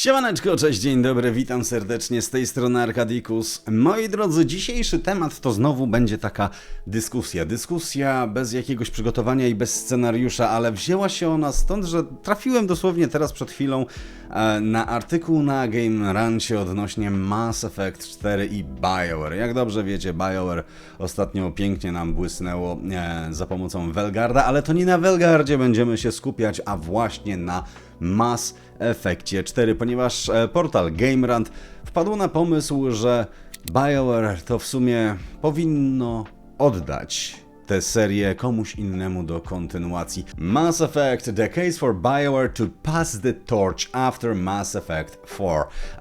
Siemaneczko, cześć, dzień dobry, witam serdecznie z tej strony Arkadikus. Moi drodzy, dzisiejszy temat to znowu będzie taka dyskusja. Dyskusja bez jakiegoś przygotowania i bez scenariusza, ale wzięła się ona stąd, że trafiłem dosłownie teraz przed chwilą e, na artykuł na Game Rancie odnośnie Mass Effect 4 i BioWare. Jak dobrze wiecie, BioWare ostatnio pięknie nam błysnęło e, za pomocą Velgarda, ale to nie na Velgardzie będziemy się skupiać, a właśnie na Mass Effectie 4, ponieważ e, portal GameRant wpadł na pomysł, że BioWare to w sumie powinno oddać tę serię komuś innemu do kontynuacji. Mass Effect The Case for BioWare to Pass the Torch After Mass Effect 4.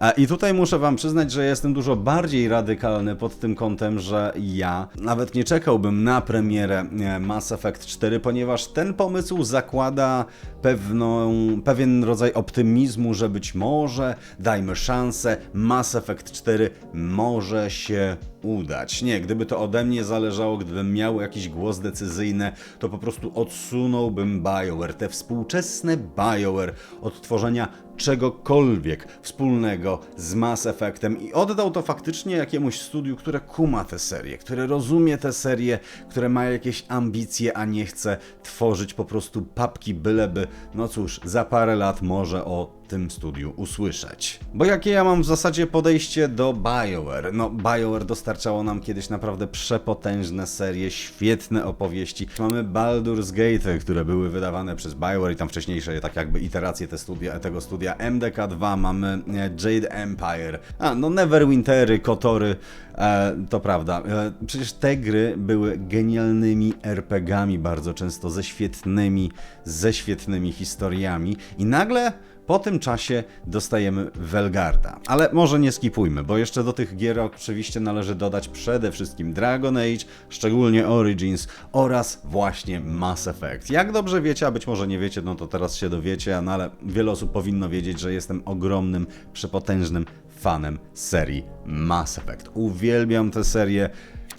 E, I tutaj muszę wam przyznać, że jestem dużo bardziej radykalny pod tym kątem, że ja nawet nie czekałbym na premierę e, Mass Effect 4, ponieważ ten pomysł zakłada pewną, pewien rodzaj optymizmu, że być może, dajmy szansę, Mass Effect 4 może się udać. Nie, gdyby to ode mnie zależało, gdybym miał jakiś głos decyzyjny, to po prostu odsunąłbym BioWare, te współczesne BioWare od tworzenia czegokolwiek wspólnego z Mass Effectem i oddał to faktycznie jakiemuś studiu, które kuma tę serię, które rozumie tę serię, które ma jakieś ambicje, a nie chce tworzyć po prostu papki byleby. No cóż, za parę lat może o tym studiu usłyszeć. Bo jakie ja mam w zasadzie podejście do BioWare? No, BioWare dostarczało nam kiedyś naprawdę przepotężne serie, świetne opowieści. Mamy Baldur's Gate, które były wydawane przez BioWare i tam wcześniejsze tak jakby iteracje te studia, tego studia MDK2, mamy e, Jade Empire, a no Neverwintery, Kotory, e, to prawda. E, przecież te gry były genialnymi RPGami bardzo często, ze świetnymi, ze świetnymi historiami i nagle po tym czasie dostajemy Velgarda. Ale może nie skipujmy, bo jeszcze do tych gier oczywiście należy dodać przede wszystkim Dragon Age, szczególnie Origins oraz właśnie Mass Effect. Jak dobrze wiecie, a być może nie wiecie, no to teraz się dowiecie, no ale wiele osób powinno wiedzieć, że jestem ogromnym, przepotężnym fanem serii Mass Effect. Uwielbiam tę serię.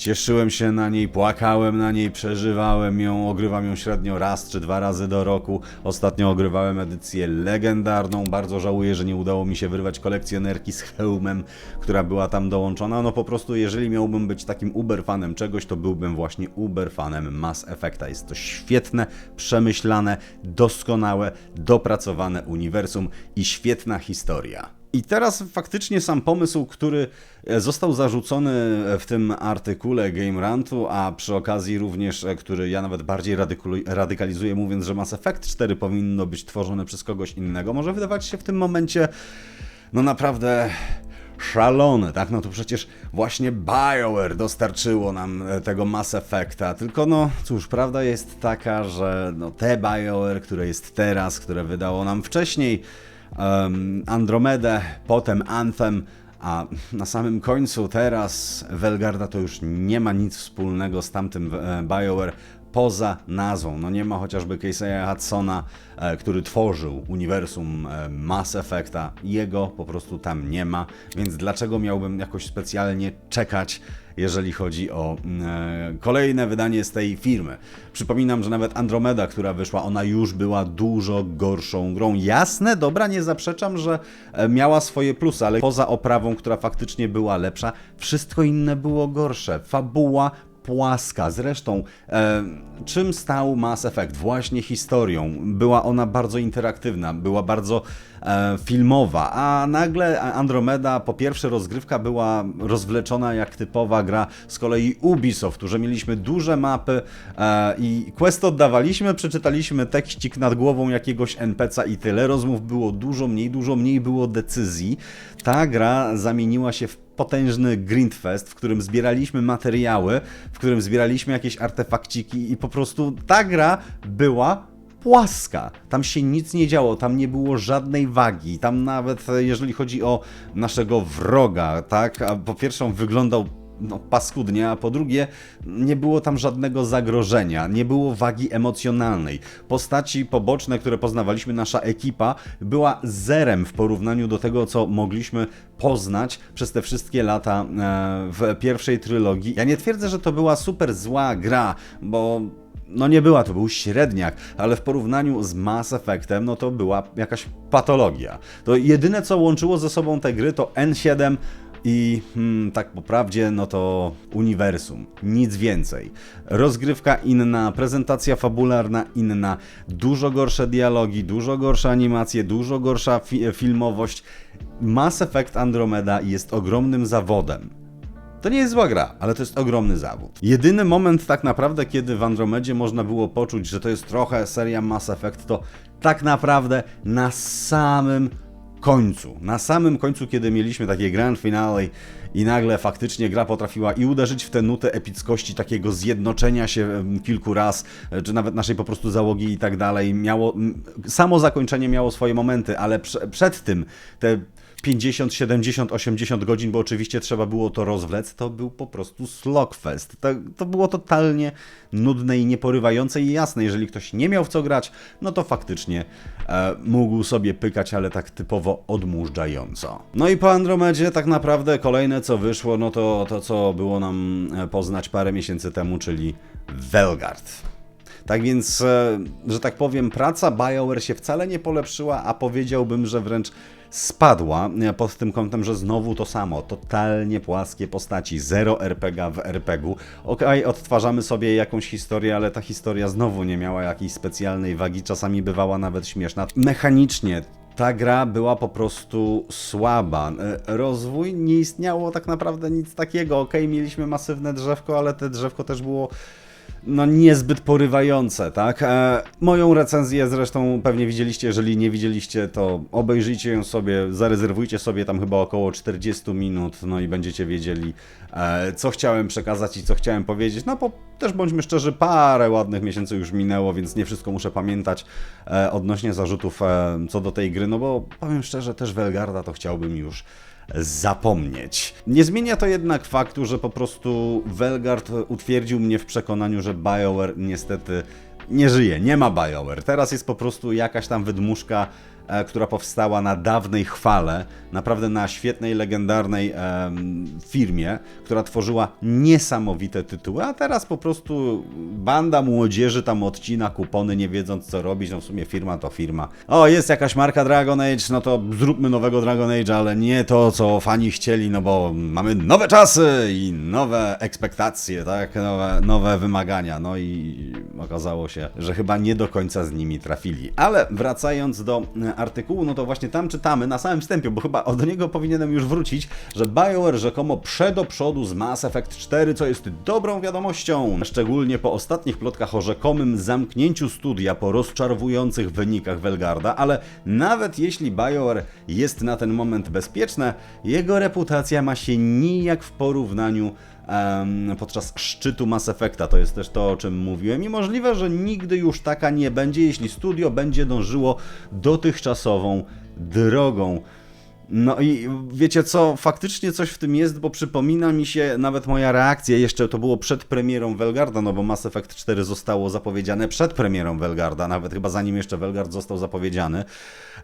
Cieszyłem się na niej, płakałem na niej, przeżywałem ją, ogrywam ją średnio raz czy dwa razy do roku. Ostatnio ogrywałem edycję legendarną. Bardzo żałuję, że nie udało mi się wyrwać kolekcjonerki z hełmem, która była tam dołączona. No po prostu, jeżeli miałbym być takim uber fanem czegoś, to byłbym właśnie uber fanem Mass Effecta. Jest to świetne, przemyślane, doskonałe, dopracowane uniwersum i świetna historia. I teraz faktycznie sam pomysł, który e, został zarzucony w tym artykule Game Rantu, a przy okazji również, e, który ja nawet bardziej radykalizuję, mówiąc, że Mass Effect 4 powinno być tworzone przez kogoś innego, może wydawać się w tym momencie no naprawdę szalony, tak? No to przecież właśnie BioWare dostarczyło nam e, tego Mass Effecta, tylko no cóż, prawda jest taka, że no te BioWare, które jest teraz, które wydało nam wcześniej, um, Andromedę, potem Anthem, a na samym końcu teraz Velgarda to już nie ma nic wspólnego z tamtym e, BioWare poza nazwą. No nie ma chociażby Casey'a Hudsona, e, który tworzył uniwersum e, Mass Effecta. Jego po prostu tam nie ma, więc dlaczego miałbym jakoś specjalnie czekać jeżeli chodzi o mm, e, kolejne wydanie z tej firmy. Przypominam, że nawet Andromeda, która wyszła, ona już była dużo gorszą grą. Jasne, dobra, nie zaprzeczam, że e, miała swoje plusy, ale poza oprawą, która faktycznie była lepsza, wszystko inne było gorsze. Fabuła płaska. Zresztą, e, czym stał Mass Effect? Właśnie historią. Była ona bardzo interaktywna, była bardzo e, filmowa, a nagle Andromeda, po pierwsze rozgrywka była rozwleczona jak typowa gra z kolei Ubisoft, że mieliśmy duże mapy e, i quest oddawaliśmy, przeczytaliśmy tekścik nad głową jakiegoś NPC'a i tyle. Rozmów było dużo mniej, dużo mniej było decyzji. Ta gra zamieniła się w potężny grindfest, w którym zbieraliśmy materiały, w którym zbieraliśmy jakieś artefakciki i po prostu ta gra była płaska. Tam się nic nie działo, tam nie było żadnej wagi. Tam nawet e, jeżeli chodzi o naszego wroga, tak? A po pierwsze wyglądał no, paskudnie, a po drugie nie było tam żadnego zagrożenia, nie było wagi emocjonalnej. Postaci poboczne, które poznawaliśmy, nasza ekipa, była zerem w porównaniu do tego, co mogliśmy poznać przez te wszystkie lata e, w pierwszej trylogii. Ja nie twierdzę, że to była super zła gra, bo no nie była, to był średniak, ale w porównaniu z Mass Effectem, no to była jakaś patologia. To jedyne, co łączyło ze sobą te gry, to N7 i hmm, tak po prawdzie, no to uniwersum, nic więcej. Rozgrywka inna, prezentacja fabularna inna, dużo gorsze dialogi, dużo gorsze animacje, dużo gorsza fi filmowość. Mass Effect Andromeda jest ogromnym zawodem. To nie jest zła gra, ale to jest ogromny zawód. Jedyny moment tak naprawdę, kiedy w Andromedzie można było poczuć, że to jest trochę seria Mass Effect, to tak naprawdę na samym końcu. Na samym końcu, kiedy mieliśmy takie grand finale i nagle faktycznie gra potrafiła i uderzyć w tę nutę epickości, takiego zjednoczenia się kilku raz, e, czy nawet naszej po prostu załogi i tak dalej. Miało, samo zakończenie miało swoje momenty, ale prze, przed tym te 50, 70, 80 godzin, bo oczywiście trzeba było to rozwlec, to był po prostu slogfest. To, to było totalnie nudne i nieporywające i jasne, jeżeli ktoś nie miał w co grać, no to faktycznie e, mógł sobie pykać, ale tak typowo odmurzająco. No i po Andromedzie tak naprawdę kolejne co wyszło, no to to co było nam e, poznać parę miesięcy temu, czyli Velgard. Tak więc, e, że tak powiem, praca BioWare się wcale nie polepszyła, a powiedziałbym, że wręcz spadła e, pod tym kątem, że znowu to samo, totalnie płaskie postaci, zero RPG w RPG-u. Okej, odtwarzamy sobie jakąś historię, ale ta historia znowu nie miała jakiejś specjalnej wagi, czasami bywała nawet śmieszna. Mechanicznie ta gra była po prostu słaba. E, Rozwój nie istniało tak naprawdę nic takiego. Okej, mieliśmy masywne drzewko, ale te drzewko też było no niezbyt porywające, tak? E, moją recenzję zresztą pewnie widzieliście, jeżeli nie widzieliście, to obejrzyjcie ją sobie, zarezerwujcie sobie tam chyba około 40 minut, no i będziecie wiedzieli, e, co chciałem przekazać i co chciałem powiedzieć. No bo też bądźmy szczerzy, parę ładnych miesięcy już minęło, więc nie wszystko muszę pamiętać e, odnośnie zarzutów e, co do tej gry, no bo powiem szczerze, też Welgarda to chciałbym już zapomnieć. Nie zmienia to jednak faktu, że po prostu Velgard utwierdził mnie w przekonaniu, że BioWare niestety nie żyje, nie ma BioWare. Teraz jest po prostu jakaś tam wydmuszka, która powstała na dawnej chwale, naprawdę na świetnej, legendarnej firmie, która tworzyła niesamowite tytuły, a teraz po prostu banda młodzieży tam odcina kupony, nie wiedząc co robić, no w sumie firma to firma. O, jest jakaś marka Dragon Age, no to zróbmy nowego Dragon Age, ale nie to, co fani chcieli, no bo mamy nowe czasy i nowe ekspektacje, tak, nowe, nowe wymagania, no i okazało się, że chyba nie do końca z nimi trafili. Ale wracając do e, artykułu, no to właśnie tam czytamy na samym wstępie, bo chyba do niego powinienem już wrócić, że BioWare rzekomo prze do przodu z Mass Effect 4, co jest dobrą wiadomością. Szczególnie po ostatnich plotkach o rzekomym zamknięciu studia po rozczarowujących wynikach Velgarda, ale nawet jeśli BioWare jest na ten moment bezpieczne, jego reputacja ma się nijak w porównaniu podczas szczytu Mass Effecta. To jest też to, o czym mówiłem i możliwe, że nigdy już taka nie będzie, jeśli studio będzie dążyło dotychczasową drogą. No i wiecie co, faktycznie coś w tym jest, bo przypomina mi się nawet moja reakcja, jeszcze to było przed premierą Velgarda, no bo Mass Effect 4 zostało zapowiedziane przed premierą Velgarda, nawet chyba zanim jeszcze Velgard został zapowiedziany.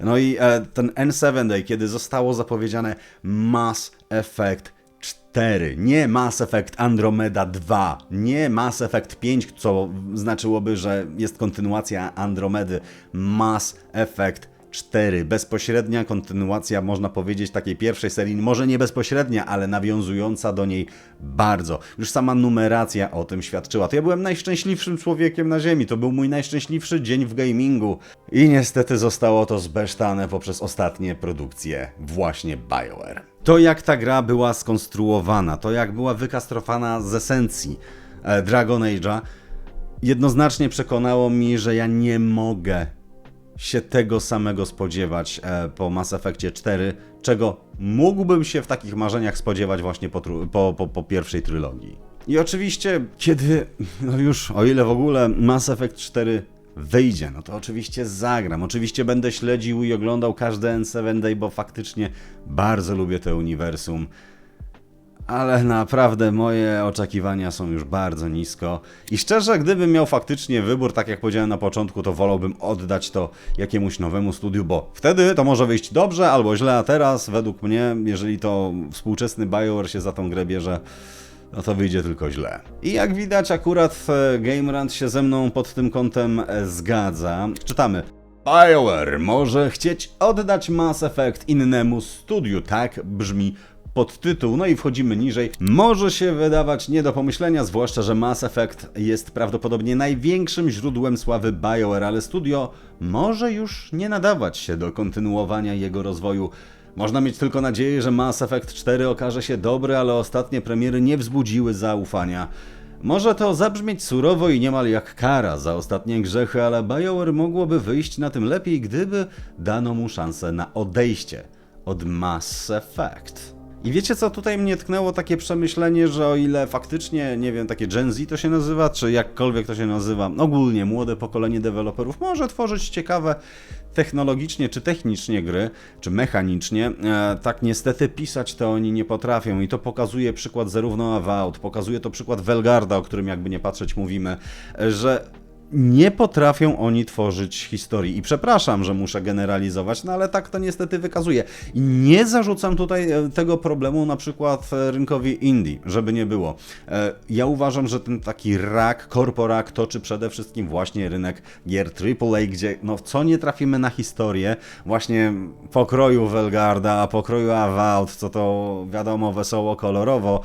No i e, ten N7 Day, kiedy zostało zapowiedziane Mass Effect 4, nie Mass Effect Andromeda 2, nie Mass Effect 5, co znaczyłoby, że jest kontynuacja Andromedy, Mass Effect 4. Bezpośrednia kontynuacja, można powiedzieć, takiej pierwszej serii, może nie bezpośrednia, ale nawiązująca do niej bardzo. Już sama numeracja o tym świadczyła. To ja byłem najszczęśliwszym człowiekiem na Ziemi, to był mój najszczęśliwszy dzień w gamingu. I niestety zostało to zbesztane poprzez ostatnie produkcje właśnie BioWare. To jak ta gra była skonstruowana, to jak była wykastrowana z esencji e, Dragon Age'a, jednoznacznie przekonało mi, że ja nie mogę się tego samego spodziewać e, po Mass Effectie 4, czego mógłbym się w takich marzeniach spodziewać właśnie po, po, po, po pierwszej trylogii. I oczywiście, kiedy, no już, o ile w ogóle Mass Effect 4 wyjdzie, no to oczywiście zagram. Oczywiście będę śledził i oglądał każdy N7 Day, bo faktycznie bardzo lubię to uniwersum. Ale naprawdę moje oczekiwania są już bardzo nisko. I szczerze, gdybym miał faktycznie wybór, tak jak powiedziałem na początku, to wolałbym oddać to jakiemuś nowemu studiu, bo wtedy to może wyjść dobrze albo źle, a teraz według mnie, jeżeli to współczesny BioWare się za tą grę bierze, no to wyjdzie tylko źle. I jak widać, akurat e, GameRant się ze mną pod tym kątem e, zgadza. Czytamy. BioWare może chcieć oddać Mass Effect innemu studiu. Tak brzmi podtytuł. No i wchodzimy niżej. Może się wydawać nie do pomyślenia, zwłaszcza, że Mass Effect jest prawdopodobnie największym źródłem sławy BioWare, ale studio może już nie nadawać się do kontynuowania jego rozwoju. Można mieć tylko nadzieję, że Mass Effect 4 okaże się dobry, ale ostatnie premiery nie wzbudziły zaufania. Może to zabrzmieć surowo i niemal jak kara za ostatnie grzechy, ale BioWare mogłoby wyjść na tym lepiej, gdyby dano mu szansę na odejście od Mass Effect. I wiecie co, tutaj mnie tknęło takie przemyślenie, że o ile faktycznie, nie wiem, takie Gen Z to się nazywa, czy jakkolwiek to się nazywa, ogólnie młode pokolenie deweloperów może tworzyć ciekawe technologicznie czy technicznie gry, czy mechanicznie, e, tak niestety pisać to oni nie potrafią. I to pokazuje przykład zarówno Avowed, pokazuje to przykład Velgarda, o którym jakby nie patrzeć mówimy, e, że nie potrafią oni tworzyć historii. I przepraszam, że muszę generalizować, no ale tak to niestety wykazuje. I nie zarzucam tutaj e, tego problemu na przykład e, rynkowi indie, żeby nie było. E, ja uważam, że ten taki rak, korporak toczy przede wszystkim właśnie rynek gier AAA, gdzie no co nie trafimy na historię, właśnie pokroju Velgarda, pokroju Avowed, co to wiadomo wesoło, kolorowo,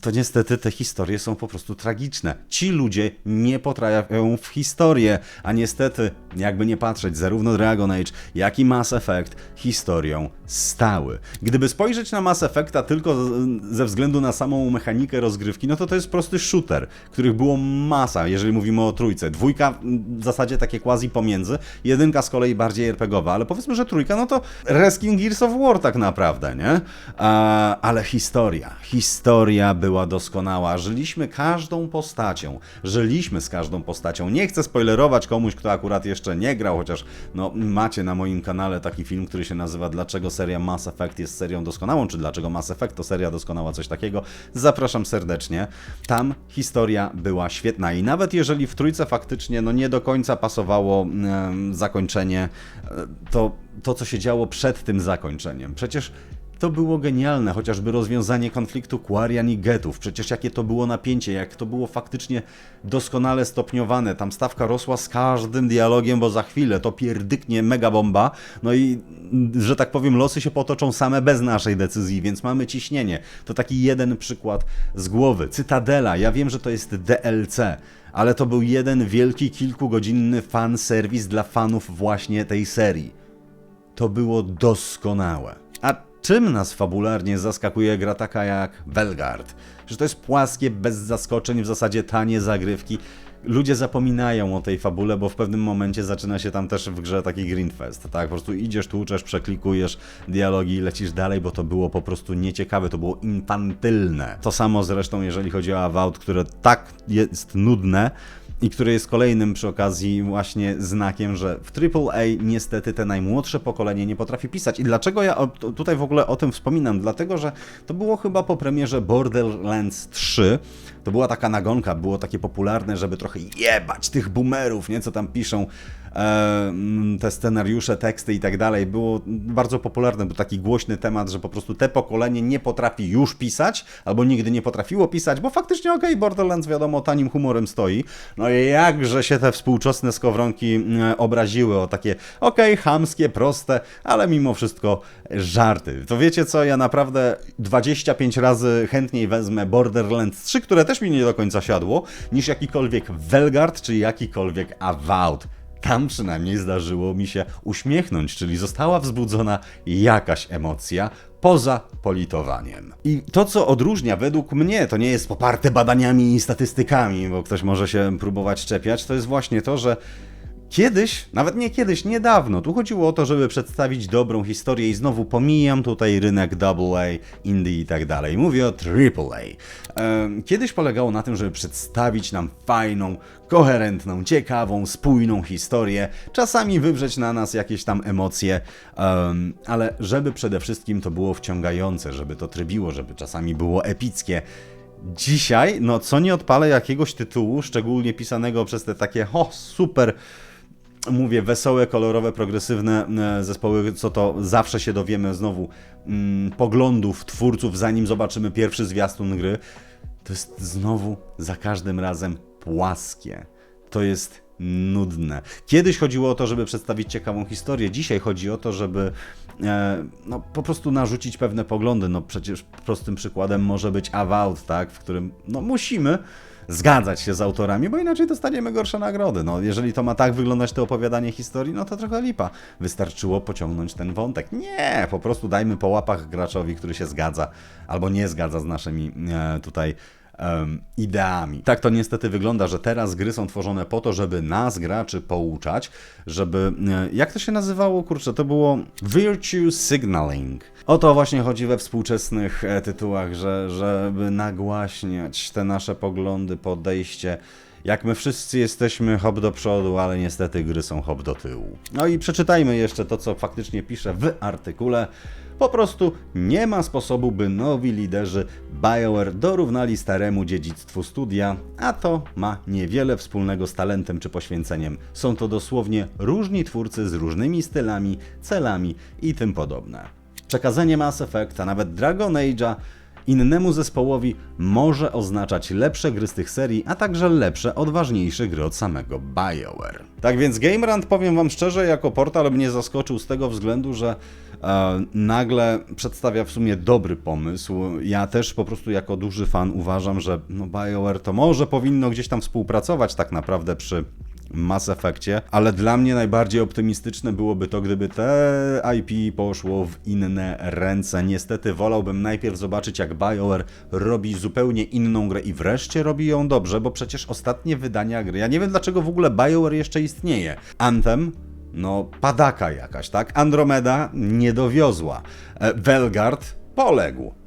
to niestety te historie są po prostu tragiczne. Ci ludzie nie potrafią w historię, a niestety, jakby nie patrzeć, zarówno Dragon Age, jak i Mass Effect historią stały. Gdyby spojrzeć na Mass Effecta tylko ze względu na samą mechanikę rozgrywki, no to to jest prosty shooter, których było masa, jeżeli mówimy o trójce. Dwójka w zasadzie takie quasi pomiędzy, jedynka z kolei bardziej RPGowa, ale powiedzmy, że trójka, no to Reskin Gears of War tak naprawdę, nie? Ale historia, historia była doskonała. Żyliśmy każdą postacią. Żyliśmy z każdą postacią. Nie chcę spoilerować komuś, kto akurat jeszcze nie grał, chociaż no, macie na moim kanale taki film, który się nazywa Dlaczego seria Mass Effect jest serią doskonałą, czy dlaczego Mass Effect to seria doskonała, coś takiego. Zapraszam serdecznie. Tam historia była świetna i nawet jeżeli w trójce faktycznie no, nie do końca pasowało e, zakończenie, e, to to, co się działo przed tym zakończeniem. Przecież to było genialne, chociażby rozwiązanie konfliktu Quarian i Getów. Przecież jakie to było napięcie, jak to było faktycznie doskonale stopniowane. Tam stawka rosła z każdym dialogiem, bo za chwilę to pierdyknie mega bomba. No i, że tak powiem, losy się potoczą same bez naszej decyzji, więc mamy ciśnienie. To taki jeden przykład z głowy. Cytadela, ja wiem, że to jest DLC, ale to był jeden wielki, kilkugodzinny fan serwis dla fanów właśnie tej serii. To było doskonałe. A Czym nas fabularnie zaskakuje gra taka jak Velgard? Że to jest płaskie, bez zaskoczeń, w zasadzie tanie zagrywki. Ludzie zapominają o tej fabule, bo w pewnym momencie zaczyna się tam też w grze taki greenfest, tak? Po prostu idziesz, tłuczesz, przeklikujesz dialogi i lecisz dalej, bo to było po prostu nieciekawe, to było infantylne. To samo zresztą, jeżeli chodzi o Avowed, które tak jest nudne, i który jest kolejnym przy okazji właśnie znakiem, że w AAA niestety te najmłodsze pokolenie nie potrafi pisać. I dlaczego ja tutaj w ogóle o tym wspominam? Dlatego, że to było chyba po premierze Borderlands 3. To była taka nagonka, było takie popularne, żeby trochę jebać tych boomerów, nie? Co tam piszą te scenariusze, teksty i tak dalej. Było bardzo popularne, był taki głośny temat, że po prostu te pokolenie nie potrafi już pisać, albo nigdy nie potrafiło pisać, bo faktycznie okej, okay, Borderlands wiadomo tanim humorem stoi. No i jakże się te współczesne skowronki obraziły o takie okej, okay, chamskie, proste, ale mimo wszystko żarty. To wiecie co, ja naprawdę 25 razy chętniej wezmę Borderlands 3, które też mi nie do końca siadło, niż jakikolwiek Velgard czy jakikolwiek Avowed tam przynajmniej zdarzyło mi się uśmiechnąć, czyli została wzbudzona jakaś emocja poza politowaniem. I to, co odróżnia według mnie, to nie jest poparte badaniami i statystykami, bo ktoś może się próbować czepiać, to jest właśnie to, że Kiedyś, nawet nie kiedyś, niedawno, tu chodziło o to, żeby przedstawić dobrą historię i znowu pomijam tutaj rynek AA, indie i tak dalej. Mówię o AAA. Kiedyś polegało na tym, żeby przedstawić nam fajną, koherentną, ciekawą, spójną historię, czasami wywrzeć na nas jakieś tam emocje, ale żeby przede wszystkim to było wciągające, żeby to trybiło, żeby czasami było epickie. Dzisiaj, no co nie odpalę jakiegoś tytułu, szczególnie pisanego przez te takie, ho, super mówię, wesołe, kolorowe, progresywne e, zespoły, co to zawsze się dowiemy znowu mm, poglądów twórców, zanim zobaczymy pierwszy zwiastun gry to jest znowu za każdym razem płaskie. To jest nudne. Kiedyś chodziło o to, żeby przedstawić ciekawą historię. Dzisiaj chodzi o to, żeby e, no, po prostu narzucić pewne poglądy. No przecież prostym przykładem może być Avowed, tak, w którym no, musimy zgadzać się z autorami, bo inaczej dostaniemy gorsze nagrody. No, jeżeli to ma tak wyglądać to opowiadanie historii, no to trochę lipa. Wystarczyło pociągnąć ten wątek. Nie, po prostu dajmy po łapach graczowi, który się zgadza albo nie zgadza z naszymi e, tutaj em, ideami. Tak to niestety wygląda, że teraz gry są tworzone po to, żeby nas, graczy, pouczać, żeby... e, Jak to się nazywało? Kurczę, to było Virtue Signaling. O to właśnie chodzi we współczesnych e, tytułach, że, żeby nagłaśniać te nasze poglądy, podejście, jak my wszyscy jesteśmy hop do przodu, ale niestety gry są hop do tyłu. No i przeczytajmy jeszcze to, co faktycznie pisze w artykule. Po prostu nie ma sposobu, by nowi liderzy BioWare dorównali staremu dziedzictwu studia, a to ma niewiele wspólnego z talentem czy poświęceniem. Są to dosłownie różni twórcy z różnymi stylami, celami i tym podobne. Przekazanie Mass Effect, a nawet Dragon Age'a innemu zespołowi może oznaczać lepsze gry z tych serii, a także lepsze, odważniejsze gry od samego BioWare. Tak więc GameRant, powiem wam szczerze, jako portal mnie zaskoczył z tego względu, że e, nagle przedstawia w sumie dobry pomysł. Ja też po prostu jako duży fan uważam, że no BioWare to może powinno gdzieś tam współpracować tak naprawdę przy Mass Effectie, ale dla mnie najbardziej optymistyczne byłoby to, gdyby te IP poszło w inne ręce. Niestety wolałbym najpierw zobaczyć, jak BioWare robi zupełnie inną grę i wreszcie robi ją dobrze, bo przecież ostatnie wydania gry, ja nie wiem dlaczego w ogóle BioWare jeszcze istnieje. Anthem no, padaka jakaś, tak? Andromeda nie dowiozła. E, Velgard poległ.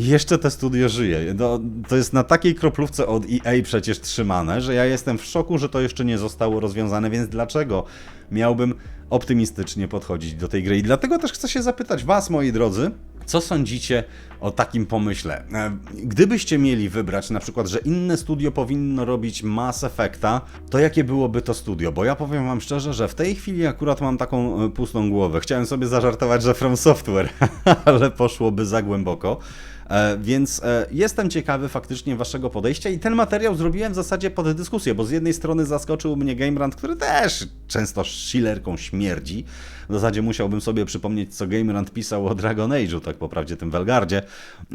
Jeszcze te studio żyje. No, to jest na takiej kroplówce od EA przecież trzymane, że ja jestem w szoku, że to jeszcze nie zostało rozwiązane, więc dlaczego miałbym optymistycznie podchodzić do tej gry? I dlatego też chcę się zapytać Was, moi drodzy, co sądzicie o takim pomyśle? E, Gdybyście mieli wybrać na przykład, że inne studio powinno robić Mass Effecta, to jakie byłoby to studio? Bo ja powiem wam szczerze, że w tej chwili akurat mam taką e, pustą głowę. Chciałem sobie zażartować, że From Software, ale poszłoby za głęboko. E, Więc e, jestem ciekawy faktycznie waszego podejścia i ten materiał zrobiłem w zasadzie pod dyskusję, bo z jednej strony zaskoczył mnie Gamerant, który też często shilerką śmierdzi. W zasadzie musiałbym sobie przypomnieć, co Gamerant pisał o Dragon Age'u, tak po prawdzie tym Welgardzie,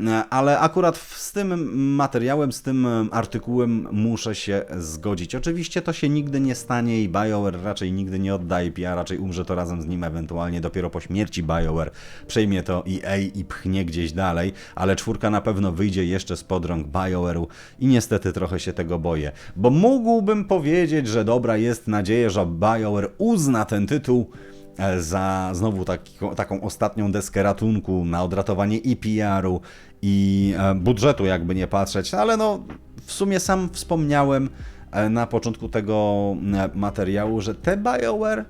E, ale akurat z tym materiałem, z tym artykułem muszę się zgodzić. Oczywiście to się nigdy nie stanie i BioWare raczej nigdy nie odda IP, a raczej umrze to razem z nim ewentualnie dopiero po śmierci BioWare przejmie to EA i pchnie gdzieś dalej, ale czwórka na pewno wyjdzie jeszcze spod rąk BioWare'u i niestety trochę się tego boję, bo mógłbym powiedzieć, że dobra, jest nadzieja, że BioWare uzna ten tytuł, e, za znowu taki, taką ostatnią deskę ratunku na odratowanie i PR-u i e, budżetu, jakby nie patrzeć, ale no w sumie sam wspomniałem e, na początku tego materiału, że te BioWare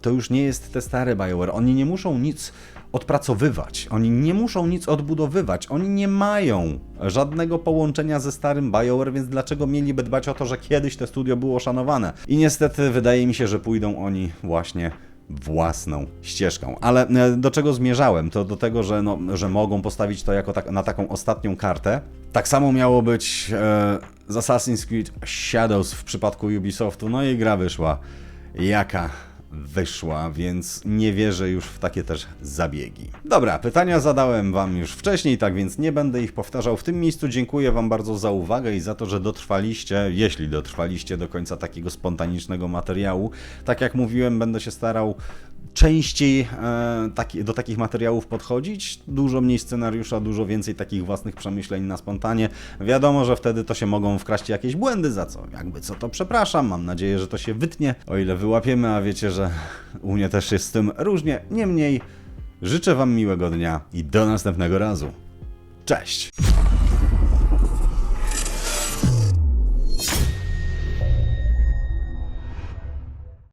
to już nie jest te stare BioWare. Oni nie muszą nic odpracowywać, oni nie muszą nic odbudowywać, oni nie mają żadnego połączenia ze starym BioWare, więc dlaczego mieliby dbać o to, że kiedyś to studio było szanowane? I niestety wydaje mi się, że pójdą oni właśnie własną ścieżką. Ale e, do czego zmierzałem? To do tego, że, no, że mogą postawić to jako tak, na taką ostatnią kartę. Tak samo miało być e, z Assassin's Creed Shadows w przypadku Ubisoftu, no i gra wyszła jaka wyszła, więc nie wierzę już w takie też zabiegi. Dobra, pytania zadałem Wam już wcześniej, tak więc nie będę ich powtarzał. W tym miejscu dziękuję Wam bardzo za uwagę i za to, że dotrwaliście, jeśli dotrwaliście do końca takiego spontanicznego materiału. Tak jak mówiłem, będę się starał częściej e, do takich materiałów podchodzić. Dużo mniej scenariusza, dużo więcej takich własnych przemyśleń na spontanie. Wiadomo, że wtedy to się mogą wkraść jakieś błędy, za co jakby co to przepraszam. Mam nadzieję, że to się wytnie, o ile wyłapiemy, a wiecie, że u mnie też jest z tym różnie. Niemniej życzę Wam miłego dnia i do następnego razu. Cześć!